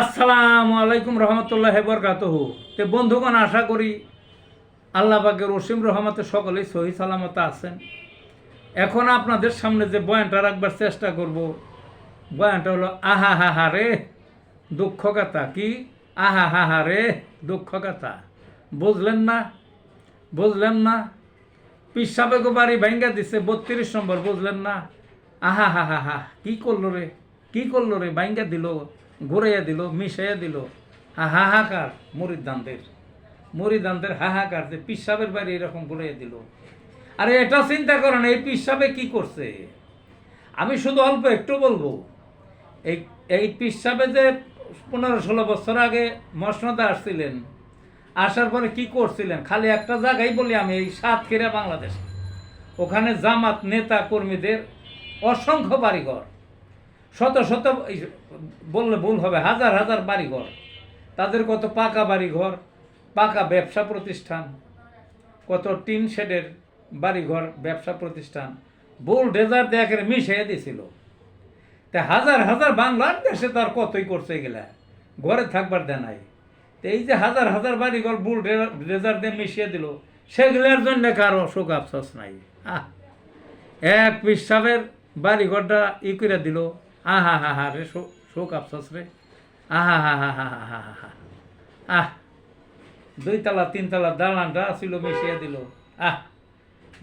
আসসালামু আলাইকুম রহমতুল্লাহ বরকাতহ। তে বন্ধুগণ, আশা করি আল্লাহ পাকের রসিম রহমতে সকলেই সহি সালামত আছেন। এখন আপনাদের সামনে যে বয়ানটা রাখবার চেষ্টা করব, বয়ানটা হলো আহা হা হা রে দুঃখ কথা কি? আহা হা হা রে দুঃখ কথা বুঝলেন না? বুঝলেন না? পিসাবেগো বাড়ি ভাঙ্গা দিছে, বত্রিশ নম্বর, বুঝলেন না? আহা হা হা হা কি করল রে? কি করল রে? ভাঙ্গা দিল? ঘুরাইয়া দিল, মিশাইয়া দিল। হাহাকার মরিদানদের মরিদানদের হাহাকার যে পিসাবের বাড়ি এরকম ঘুরাইয়া দিল। আরে, এটা চিন্তা করেন এই পিসাবে কি করছে? আমি শুধু অল্প একটু বলব, এই এই পিসাবে যে পনেরো ষোলো বছর আগে মসনদে আসছিলেন, আসার পরে কি করছিলেন? খালি একটা জায়গায় বলি আমি, এই সাতক্ষীরা বাংলাদেশ। ওখানে জামাত নেতা কর্মীদের অসংখ্য বাড়িঘর। শত শত বললে ভুল হবে, হাজার হাজার বাড়িঘর। তাদের কত পাকা বাড়িঘর, পাকা ব্যবসা প্রতিষ্ঠান, কত টিন শেডের বাড়িঘর, ব্যবসা প্রতিষ্ঠান। বুল ডেজার দেখে মিশিয়ে দিছিল। তা হাজার হাজার বাংলার দেশে তার কতই করছে গেলা ঘরে থাকবার দেয় নাই। তো এই যে হাজার হাজার বাড়িঘর বুল ডেজার দিয়ে মিশিয়ে দিল, সেগুলোর জন্য কারও শোক আফসোস নাই। আহ! এক পিসাবের বাড়িঘরটা ই করে দিল আহা, হা হা হা, রে শোক আফসোস রে। আহা, হা হা হা হা হা হা আহ দুই তালা তিন তালা দালানটা আসিল, মিশিয়ে দিল। আহ,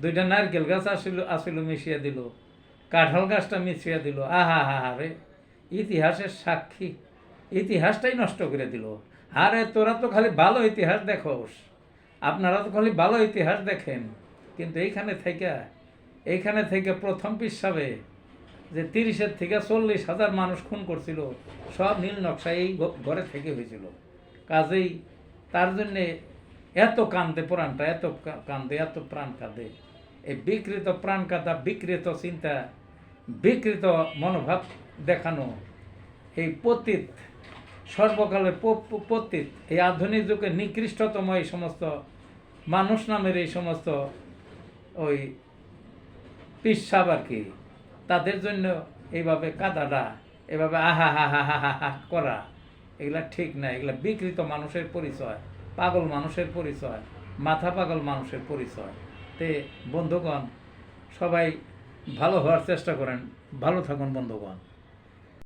দুইটা নারকেল গাছ আসিল আসিল, মিশিয়ে দিল। কাঁঠাল গাছটা মিশিয়ে দিল। আহা, হা হা, রে, ইতিহাসের সাক্ষী। ইতিহাসটাই নষ্ট করে দিল। আরে, তোরা তো খালি ভালো ইতিহাস দেখোস। আপনারা তো খালি ভালো ইতিহাস দেখেন। কিন্তু এইখানে থেকে এইখানে থেকে প্রথম পিসাবে যে তিরিশের থেকে চল্লিশ হাজার মানুষ খুন করছিল, সব নীল নকশা এই ঘরে থেকে হয়েছিল। কাজেই তার জন্যে এত কান্দে প্রাণটা, এত কান্দে, এত প্রাণ কাঁদে। এই বিকৃত প্রাণ কাঁদা, বিকৃত চিন্তা, বিকৃত মনোভাব দেখানো, এই পতীত, সর্বকালের পতীত, এই আধুনিক যুগে নিকৃষ্টতম এই সমস্ত মানুষ নামের এই সমস্ত ওই পিসাব আর কি। তাদের জন্য এইভাবে কাদাটা এভাবে আহা হা হা হা হা হা করা, এগুলা ঠিক না, এগুলা বিকৃত মানুষের পরিচয়, পাগল মানুষের পরিচয়, মাথা পাগল মানুষের পরিচয়। তে বন্ধুগণ, সবাই ভালো হওয়ার চেষ্টা করেন, ভালো থাকুন বন্ধুগণ।